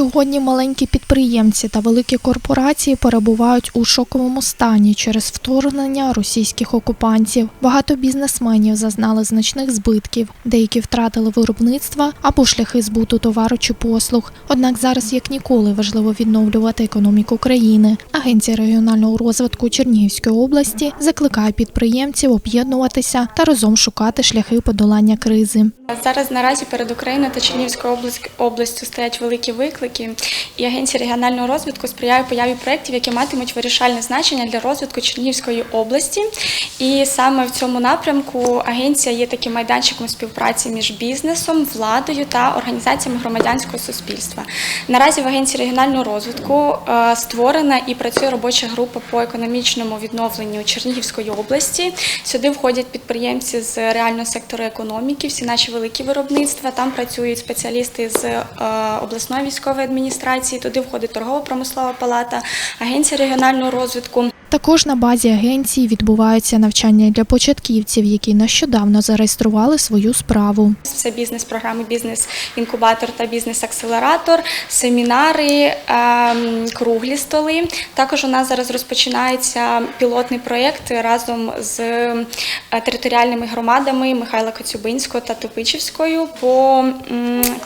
Сьогодні маленькі підприємці та великі корпорації перебувають у шоковому стані через вторгнення російських окупантів. Багато бізнесменів зазнали значних збитків, деякі втратили виробництва або шляхи збуту товару чи послуг. Однак зараз як ніколи важливо відновлювати економіку країни. Агенція регіонального розвитку Чернігівської області закликає підприємців об'єднуватися та разом шукати шляхи подолання кризи. Зараз наразі перед Україною та Чернігівською областю стоять великі виклики, і Агенція регіонального розвитку сприяє появі проєктів, які матимуть вирішальне значення для розвитку Чернігівської області. І саме в цьому напрямку агенція є таким майданчиком співпраці між бізнесом, владою та організаціями громадянського суспільства. Наразі в Агенції регіонального розвитку е, створена і працює робоча група по економічному відновленню Чернігівської області. Сюди входять підприємці з реального сектору економіки, всі наші великі виробництва. Там працюють спеціалісти з е, обласної військової адміністрації. Туди входить торгово-промислова палата, агенція регіонального розвитку. Також на базі агенції відбуваються навчання для початківців, які нещодавно зареєстрували свою справу. Це бізнес-програми, бізнес-інкубатор та бізнес-акселератор, семінари, ем, круглі столи. Також у нас зараз розпочинається пілотний проєкт разом з е, територіальними громадами Михайла Коцюбинського та Топичівською по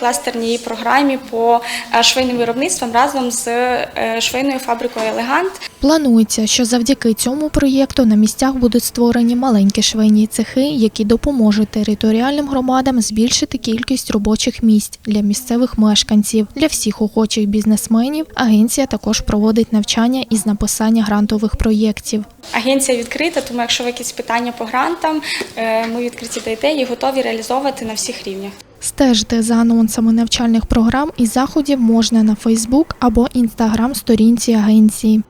кластерній програмі по е, швейним виробництвам разом з е, швейною фабрикою Елегант. Планується, що завдяки цьому проєкту на місцях будуть створені маленькі швейні цехи, які допоможуть територіальним громадам збільшити кількість робочих місць для місцевих мешканців. Для всіх охочих бізнесменів агенція також проводить навчання із написання грантових проєктів. Агенція відкрита, тому якщо ви якісь питання по грантам, е, ми відкриті до ідеї і готові реалізовувати на всіх рівнях. Стежити за анонсами навчальних програм і заходів можна на Фейсбук або Інстаграм сторінці агенції.